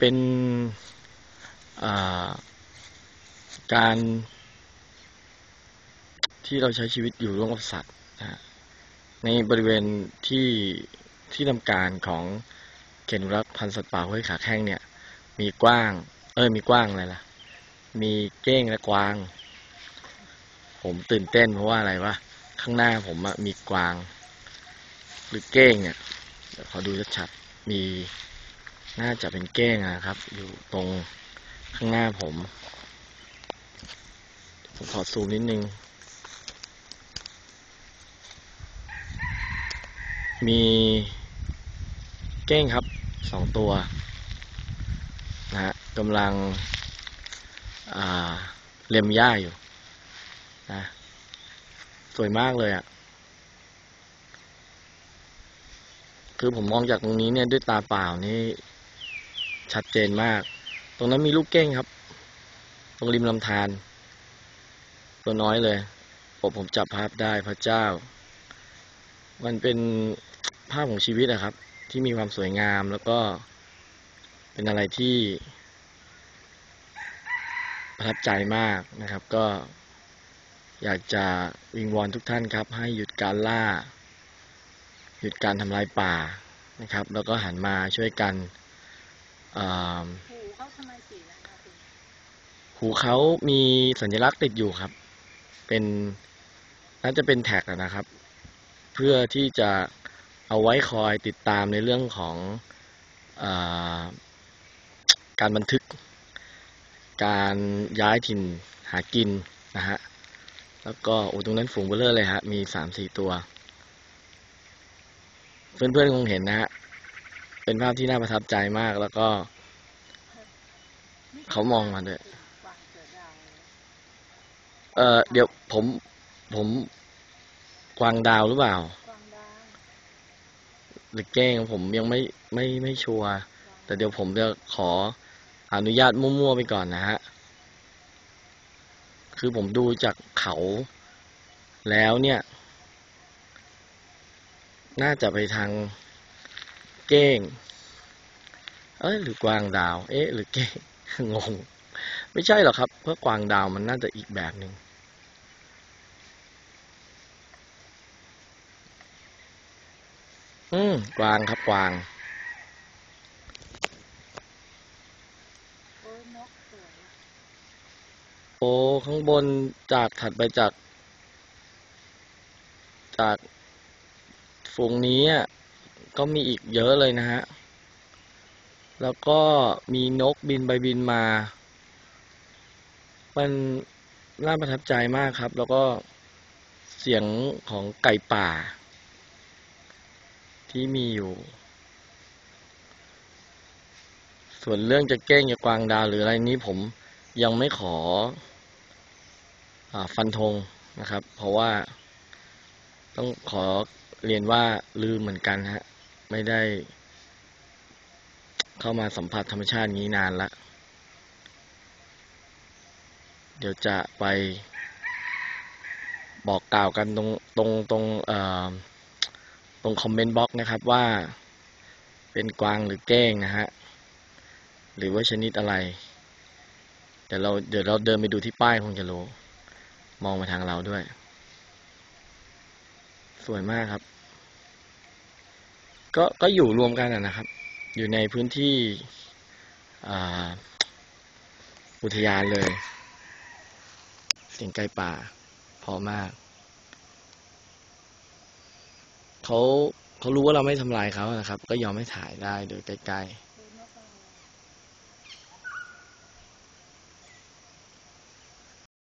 เป็นการที่เราใช้ชีวิตอยู่ร่วมกับสัตว์นะในบริเวณที่ที่ทำการของเขตอนุรักษ์พันธุ์สัตว์ป่าห้วยขาแข้งเนี่ย มีกว้าง เอ้ยมีกว้างอะไรล่ะ มีเก้งและกวาง ผมตื่นเต้นเพราะว่าอะไรวะข้างหน้าผมมีกวาง หรือเก้งเนี่ยเดี๋ยวขอดูชัดๆมี น่าจะเป็นเก้งอะครับ อยู่ตรงข้างหน้าผม ผมขอซูมนิดนึง มีเก้งครับสองตัวนะฮะกำลังเล็มหญ้าอยู่นะสวยมากเลยอะ่ะ คือผมมองจากตรงนี้เนี่ยด้วยตาเปล่านี่ ชัดเจนมาก ตรงนั้นมีลูกเก้งครับ ตรงริมลำธารตัวน้อยเลย ผมผมจับภาพได้พระเจ้า มันเป็นภาพของชีวิตอะครับ ที่มีความสวยงามแล้วก็เป็นอะไรที่ ประทับใจมากนะครับ ก็อยากจะวิงวอนทุกท่านครับ ให้หยุดการล่า หยุดการทำลายป่านะครับ แล้วก็หันมาช่วยกัน หูเขาทำไมสีนั้นคะคุณหูเขามีสัญลักษณ์ติดอยู่ครับ เป็นน่าจะเป็นแท็กอะนะครับ เพื่อที่จะเอาไว้คอยติดตามในเรื่องของอาการบันทึก การย้ายถิ่นหากินนะฮะแล้วก็โอ้ตรงนั้นฝูงเบลเลอร์เลยฮะ มีสามสี่ตัว เพื่อนๆคงเห็นนะฮะ เป็นภาพที่น่าประทับใจมากแล้วก็ เขามองมาด้วยเออเดี๋ยวผมผมกวางดาวหรือเปล่า หรือเก้งผมยังไม่ไม่ไม่ชัวร์แต่เดี๋ยวผมจะขออนุญาตมั่วๆไปก่อนนะฮะ คือผมดูจากเขาแล้วเนี่ย น่าจะไปทาง เก้ง เอ้ยหรือกวางดาว เอ๊ะ หรือเก้ง งง ไม่ใช่หรอกครับ เพราะกวางดาวมันน่าจะอีกแบบหนึ่งอืมกวางครับกวางโอ้ข้างบนจากถัดไปจาก จากฝูงนี้อะ ก็มีอีกเยอะเลยนะฮะ แล้วก็มีนกบินไปบินมา มันน่าประทับใจมากครับ แล้วก็เสียงของไก่ป่า ที่มีอยู่ ส่วนเรื่องจะเก้งจะกวางดาวหรืออะไรนี้ผมยังไม่ขออฟันธงนะครับ เพราะว่าต้องขอ เรียนว่าลืมเหมือนกันฮะ ไม่ได้ เข้ามาสัมผัสธรรมชาตินี้นานละ เดี๋ยวจะไปบอกกล่าวกันตรงตรงตรงเอ่อตรงคอมเมนต์บล็อกนะครับว่าเป็นกวางหรือเก้งนะฮะ หรือว่าชนิดอะไร เดี๋ยวเราเดี๋ยวเราเดินไปดูที่ป้ายคงจะรู้ มองมาทางเราด้วย สวยมากครับ ก็ก็อยู่รวมกันนะครับ อยู่ในพื้นที่อุทยานเลยเสียงไก่ป่าพอมากเขาเขารู้ว่าเราไม่ทำลายเขานะครับ ก็ยอมให้ถ่ายได้โดยใกล้ๆ